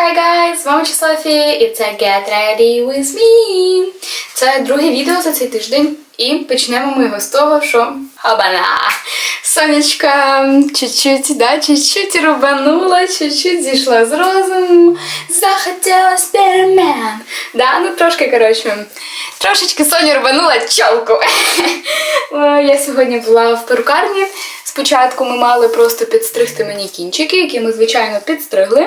Hi guys! З вами Софі і це Get Ready With Me. Це друге відео за цей тиждень. І почнемо ми його з того, що хабана! Сонечка чуть-чуть, да, чуть-чуть рубанула, чуть-чуть зійшла з розуму. Захотілась перемен. Да, ну трошки, коротше, трошечки Соня рубанула чолку. Е, Я сьогодні була в перукарні. Спочатку ми мали просто підстригти мені кінчики, які ми, звичайно, підстригли.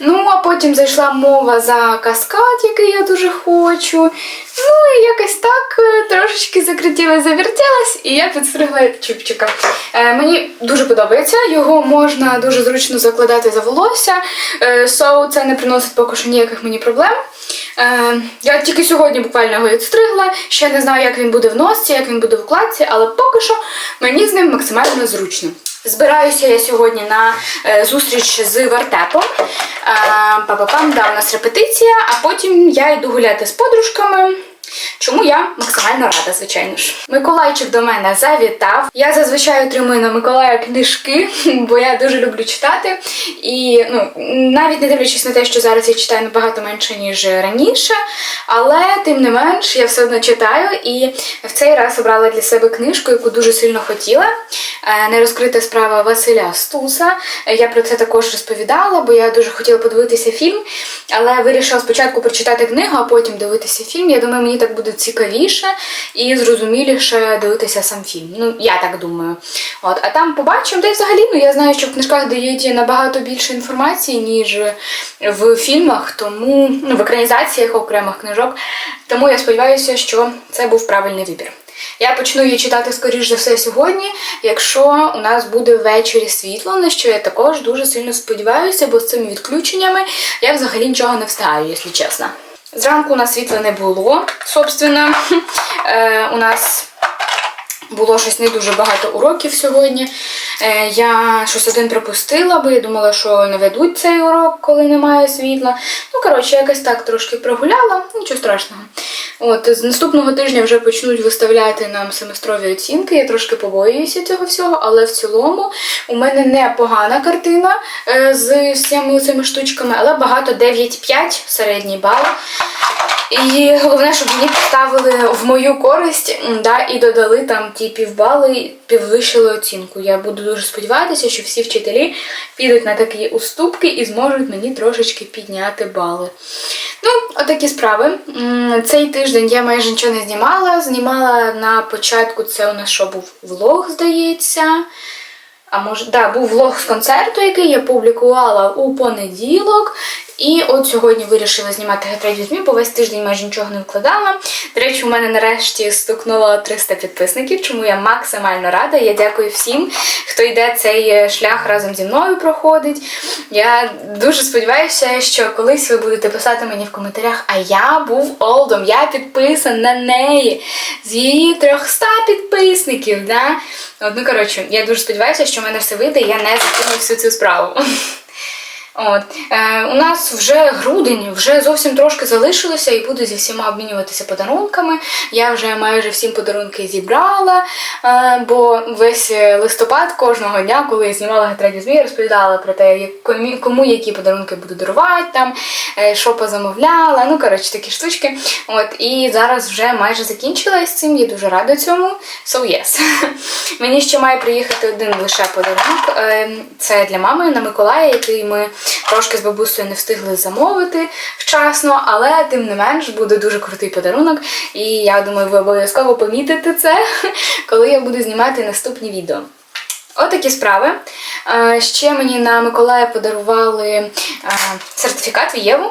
Ну, а потім зайшла мова за каскад, який я дуже хочу. Ну і якось так е, трошечки закрутілась, завертілась, і я підстригла чубчика. Е, мені дуже подобається, його можна дуже зручно закладати за волосся. Е, соу це не приносить поки що ніяких мені проблем. Е, я тільки сьогодні буквально його відстригла. Ще не знаю, як він буде в носці, як він буде в укладці, але поки що мені з ним максимально зручно. Збираюся я сьогодні на е, зустріч з вартепом. Е, Па-па-пам, да, у нас репетиція, а потім я йду гуляти з подружками. Чому я максимально рада, звичайно ж. Миколайчик до мене завітав. Я зазвичай отримую на Миколая книжки, бо я дуже люблю читати. І ну, навіть не дивлячись на те, що зараз я читаю набагато менше, ніж раніше. Але тим не менш, я все одно читаю і в цей раз обрала для себе книжку, яку дуже сильно хотіла. Е, Нерозкрита справа Василя Стуса. Е, Я про це також розповідала, бо я дуже хотіла подивитися фільм, але вирішила спочатку прочитати книгу, а потім дивитися фільм. Я думаю, мені так буде цікавіше і зрозуміліше дивитися сам фільм. Ну, я так думаю. От, а там побачимо, й взагалі, ну я знаю, що в книжках дають набагато більше інформації, ніж в фільмах, тому ну, в екранізаціях окремих книжок. Тому я сподіваюся, що це був правильний вибір. Я почну її читати, скоріш за все, сьогодні, якщо у нас буде ввечері світло, на що я також дуже сильно сподіваюся, бо з цими відключеннями я взагалі нічого не встигаю, якщо чесно. Зранку у нас світла не було, собственно. Е, у нас було щось не дуже багато уроків сьогодні. Е, я щось один пропустила, бо я думала, що не ведуть цей урок, коли немає світла. Ну, коротше, якось так трошки прогуляла, нічого страшного. От, з наступного тижня вже почнуть виставляти нам семестрові оцінки. Я трошки побоююся цього всього, але в цілому у мене непогана картина е, з всіми цими штучками, але багато 9,5 середній бал. І головне, щоб мені поставили в мою користь да, і додали там ті півбали, підвищили оцінку. Я буду дуже сподіватися, що всі вчителі підуть на такі уступки і зможуть мені трошечки підняти бали. Ну, отакі справи. Цей тиждень я майже нічого не знімала. Знімала на початку, це у нас що був влог, здається. А може, да, був влог з концерту, який я публікувала у понеділок. І от сьогодні вирішила знімати гетреді змі, бо весь тиждень майже нічого не вкладала. До речі, у мене нарешті стукнуло 300 підписників, чому я максимально рада. Я дякую всім, хто йде цей шлях разом зі мною проходить. Я дуже сподіваюся, що колись ви будете писати мені в коментарях, а я був олдом, я підписан на неї з її 300 підписників. Да? Ну, коротше, я дуже сподіваюся, що в мене все вийде, і я не закину всю цю справу. От. Е, у нас вже грудень, вже зовсім трошки залишилося і буду зі всіма обмінюватися подарунками. Я вже майже всім подарунки зібрала, е, бо весь листопад кожного дня, коли я знімала «Гетреді змі, я розповідала про те, кому які подарунки буду дарувати, там, е, що позамовляла. Ну, коротше, такі штучки. От, і зараз вже майже закінчила з цим, я дуже рада цьому. So yes. Мені ще має приїхати один лише подарунок. Е, Це для мами на Миколая, який ми трошки з бабусею не встигли замовити вчасно, але тим не менш буде дуже крутий подарунок. І я думаю, ви обов'язково помітите це, коли я буду знімати наступні відео. Отакі справи. Е, Ще мені на Миколая подарували е, сертифікат в Єву.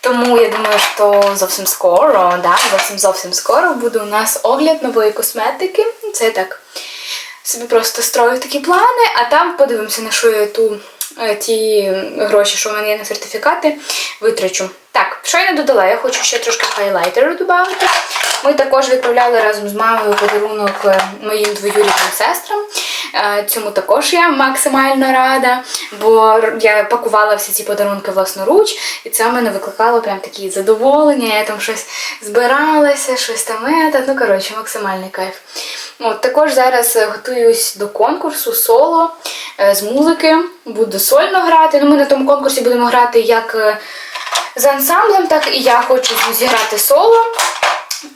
Тому я думаю, що зовсім скоро, да, зовсім зовсім скоро буде у нас огляд нової косметики. Це так собі просто строю такі плани, а там подивимося, на що я ту ті гроші, що в мене є на сертифікати, витрачу. Так, що я не додала? Я хочу ще трошки хайлайтеру додати. Ми також відправляли разом з мамою подарунок е, моїм двоюрідним сестрам. Е, Цьому також я максимально рада, бо я пакувала всі ці подарунки власноруч, і це в мене викликало прям такі задоволення. Я там щось збиралася, щось там ета. Ну, коротше, максимальний кайф. От, також зараз е, готуюсь до конкурсу соло. е, з музики, буду сольно грати. Ну, ми на тому конкурсі будемо грати як з ансамблем, так і я хочу зіграти соло.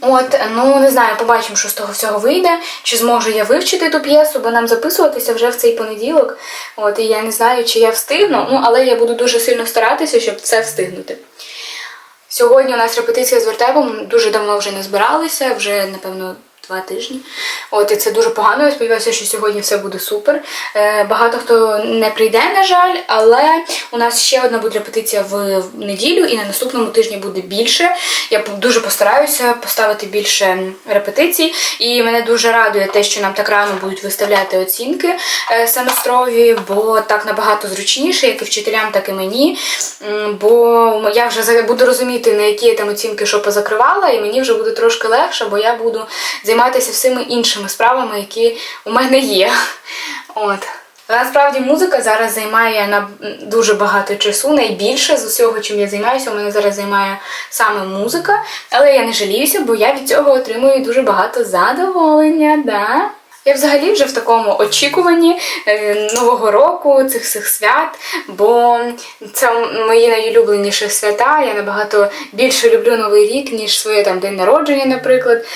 От, ну не знаю, побачимо, що з того всього вийде. Чи зможу я вивчити ту п'єсу, бо нам записуватися вже в цей понеділок. От, і я не знаю, чи я встигну, ну але я буду дуже сильно старатися, щоб це встигнути. Сьогодні у нас репетиція з вертепом. Дуже давно вже не збиралися, вже напевно. Два тижні. От і це дуже погано. Я сподіваюся, що сьогодні все буде супер. Е, багато хто не прийде, на жаль, але у нас ще одна буде репетиція в, неділю, і на наступному тижні буде більше. Я дуже постараюся поставити більше репетицій. І мене дуже радує те, що нам так рано будуть виставляти оцінки е, семестрові, бо так набагато зручніше, як і вчителям, так і мені. Бо я вже буду розуміти, на які я там оцінки що позакривала, і мені вже буде трошки легше, бо я буду займатися всіми іншими справами, які у мене є. От. Насправді музика зараз займає на дуже багато часу, найбільше з усього, чим я займаюся, у мене зараз займає саме музика. Але я не жаліюся, бо я від цього отримую дуже багато задоволення. Да? Я взагалі вже в такому очікуванні е, Нового року, цих всіх свят, бо це мої найулюбленіші свята. Я набагато більше люблю Новий рік, ніж своє там день народження, наприклад.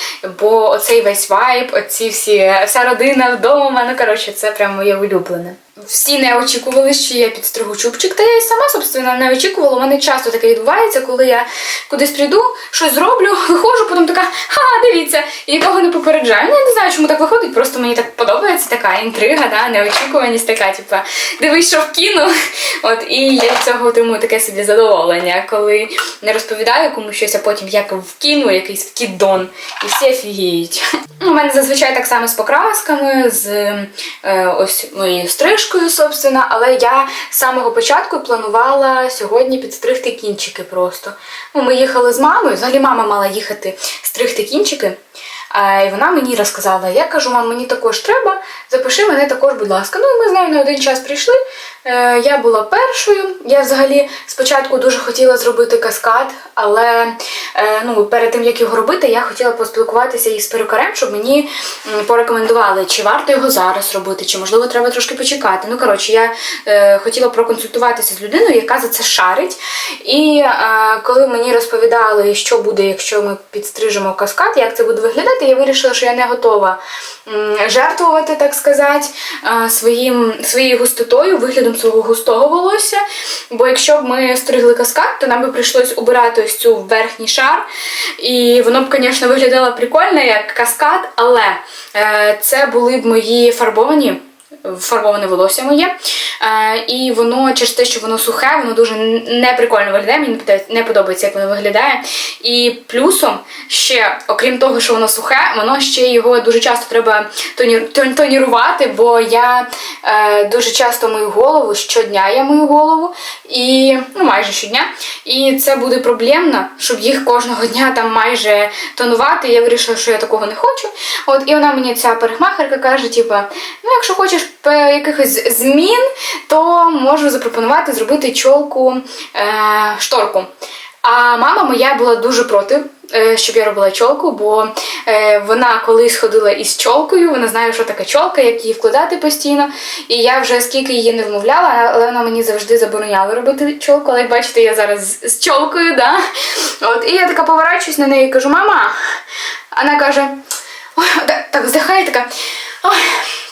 Бо оцей весь вайб, оці всі, вся родина вдома, ну коротше, це прям моє улюблене. Всі не очікували, що я підстригу чубчик, та я і сама, собственно, не очікувала. У мене часто таке відбувається, коли я кудись прийду, щось зроблю, виходжу, потім така, ха, дивіться, і нікого не попереджаю. Ну, я не знаю, чому так виходить, просто мені так подобається така інтрига, да, неочікуваність така, типа, дивись, що вкину. От, і я від цього отримую таке собі задоволення, коли не розповідаю комусь щось, а потім як вкину якийсь вкідон, і всі офігіють. У мене зазвичай так само з покрасками, з е, ось моєю стрижкою, собственно, але я з самого початку планувала сьогодні підстригти кінчики просто. Ну, ми їхали з мамою, взагалі мама мала їхати стригти кінчики. І вона мені розказала, я кажу, мам, мені також треба, запиши мене також, будь ласка. Ну, ми з нею на один час прийшли. Е, я була першою. Я взагалі спочатку дуже хотіла зробити каскад, але е, ну, перед тим, як його робити, я хотіла поспілкуватися із перукарем, щоб мені порекомендували, чи варто його зараз робити, чи можливо треба трошки почекати. Ну, коротше, я е, хотіла проконсультуватися з людиною, яка за це шарить. І коли мені розповідали, що буде, якщо ми підстрижемо каскад, як це буде виглядати, я вирішила, що я не готова жертвувати, так сказати, е, своїм, своєю густотою, виглядом свого густого волосся. Бо якщо б ми стригли каскад, то нам би прийшлось убирати ось цю верхній шар. І воно б, звісно, виглядало прикольно, як каскад, але е, це були б мої фарбовані фарбоване волосся моє. Е, і воно через те, що воно сухе, воно дуже неприкольно виглядає. Мені не подобається- як воно виглядає. І плюсом ще, окрім того, що воно сухе, воно ще його дуже часто треба тоні- тонірувати, бо я е, дуже часто мию голову, щодня я мию голову, і ну майже щодня. І це буде проблемно, щоб їх кожного дня там майже тонувати. Я вирішила, що я такого не хочу. От і вона мені ця парикмахерка каже: типа, ну якщо хочеш якихось змін, то можу запропонувати зробити чолку е, шторку. А мама моя була дуже проти, е, щоб я робила чолку, бо е, вона колись ходила із чолкою, вона знає, що таке чолка, як її вкладати постійно. І я вже скільки її не вмовляла, але вона мені завжди забороняла робити чолку. Але як бачите, я зараз з, чолкою, да? От, і я така поворачуюсь на неї і кажу, мама. Вона каже, ой, так, так вздихає така. Ой,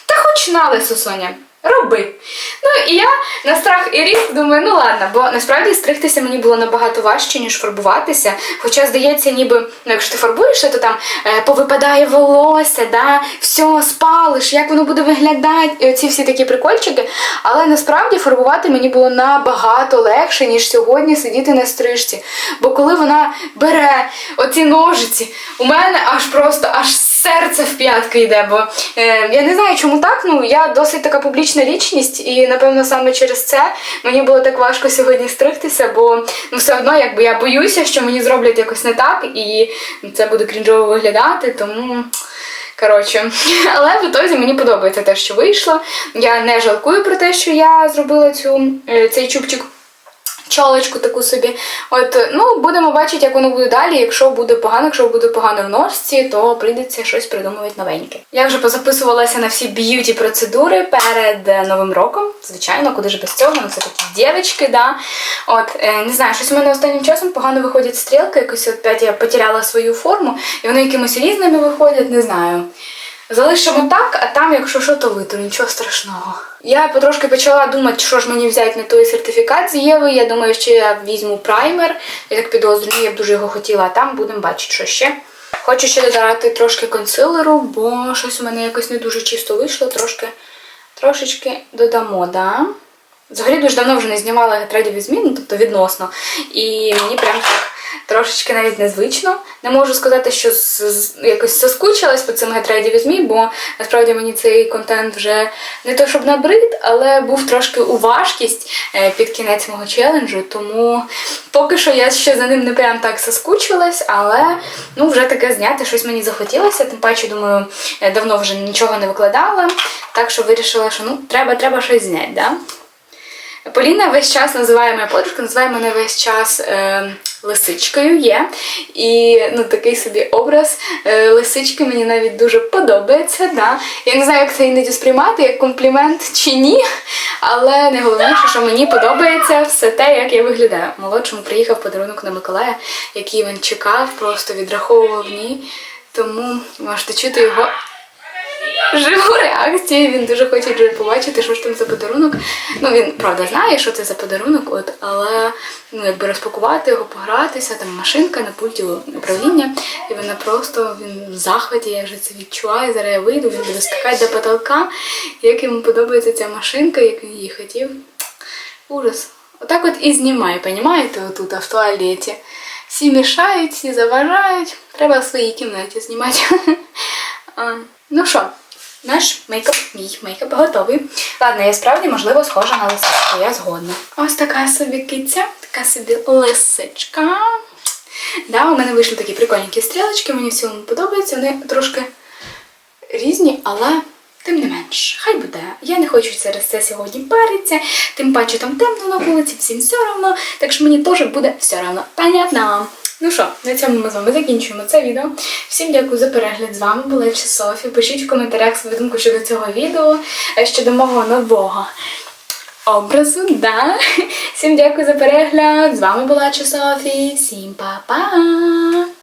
та хоч на лисо, Соня. Роби. Ну і я на страх і рік думаю, ну ладно, бо насправді стригтися мені було набагато важче, ніж фарбуватися. Хоча, здається, ніби, ну, якщо ти фарбуєшся, то там е, повипадає волосся, да, все, спалиш, як воно буде виглядати, і оці всі такі прикольчики. Але насправді фарбувати мені було набагато легше, ніж сьогодні сидіти на стрижці. Бо коли вона бере оці ножиці, у мене аж просто аж серце в п'ятки йде. Бо е, я не знаю, чому так. Ну я досить така публічна лічність, і напевно саме через це мені було так важко сьогодні стригтися, бо ну все одно, якби я боюся, що мені зроблять якось не так, і це буде крінжово виглядати, тому. Коротше, але в ітозі мені подобається те, що вийшло. Я не жалкую про те, що я зробила цю, е, цей чубчик. Чолочку таку собі. От, ну, будемо бачити, як воно буде далі. Якщо буде погано, якщо буде погано в ножці, то прийдеться щось придумувати новеньке. Я вже позаписувалася на всі б'юті процедури перед е, новим роком. Звичайно, куди ж без цього? Ну це такі дівчатки, да. От, е, не знаю, щось у мене останнім часом погано виходять стрілки, якось опять я потеряла свою форму, і вони якимось різними виходять, не знаю. Залишимо так, а там, якщо що, то витру, нічого страшного. Я потрошки почала думати, що ж мені взяти на той сертифікат з Єви. Я думаю, що я візьму праймер. Я так підозрюю, я б дуже його хотіла, а там будемо бачити, що ще. Хочу ще додати трошки консилеру, бо щось у мене якось не дуже чисто вийшло. Трошки, трошечки додамо, да? Взагалі дуже давно вже не знімала гетрейдові зміни, тобто відносно. І мені прям так трошечки навіть незвично. Не можу сказати, що якось соскучилась по цим гетрейдові змі, бо насправді мені цей контент вже не то щоб набрид, але був трошки у важкість е, під кінець мого челенджу. Тому поки що я ще за ним не прям так соскучилась, але ну вже таке зняти щось мені захотілося. Тим паче, думаю, давно вже нічого не викладала. Так що вирішила, що ну треба, треба щось зняти. Да? Поліна весь час називає моя подружка, називає мене весь час е, лисичкою є. І ну, такий собі образ е, лисички мені навіть дуже подобається. Да? Я не знаю, як це іноді сприймати, як комплімент чи ні. Але найголовніше, що мені подобається все те, як я виглядаю. Молодшому приїхав подарунок на Миколая, який він чекав, просто відраховував дні. Тому можете чути його живу реакцію. Він дуже хоче вже побачити, що ж там за подарунок. Ну він правда знає, що це за подарунок, от але ну якби розпакувати його, погратися, там машинка на пульті управління, і вона просто він в захваті, я вже це відчуваю. Зараз я вийду, він буде скакати до потолка. Як йому подобається ця машинка, як він її хотів. Ужас. Отак от і знімай, понімаєте, отут, в туалеті. Всі мішають, всі заважають. Треба в своїй кімнаті знімати. Ну що, наш мейкап, мій мейкап готовий. Ладно, я справді, можливо, схожа на лисичку, я згодна. Ось така собі киця, така собі лисичка. Да, у мене вийшли такі прикольненькі стрілочки, мені в цілому подобаються. Вони трошки різні, але тим не менш, хай буде. Я не хочу через це сьогодні паритися, тим паче там темно на вулиці, всім все одно, так що мені теж буде все одно. Понятно. Ну що, на цьому ми з вами закінчуємо це відео. Всім дякую за перегляд. З вами була Чи Софі. Пишіть в коментарях свою думку щодо цього відео, е, щодо мого нового образу. Да? Всім дякую за перегляд. З вами була Чи Софі. Всім па-па!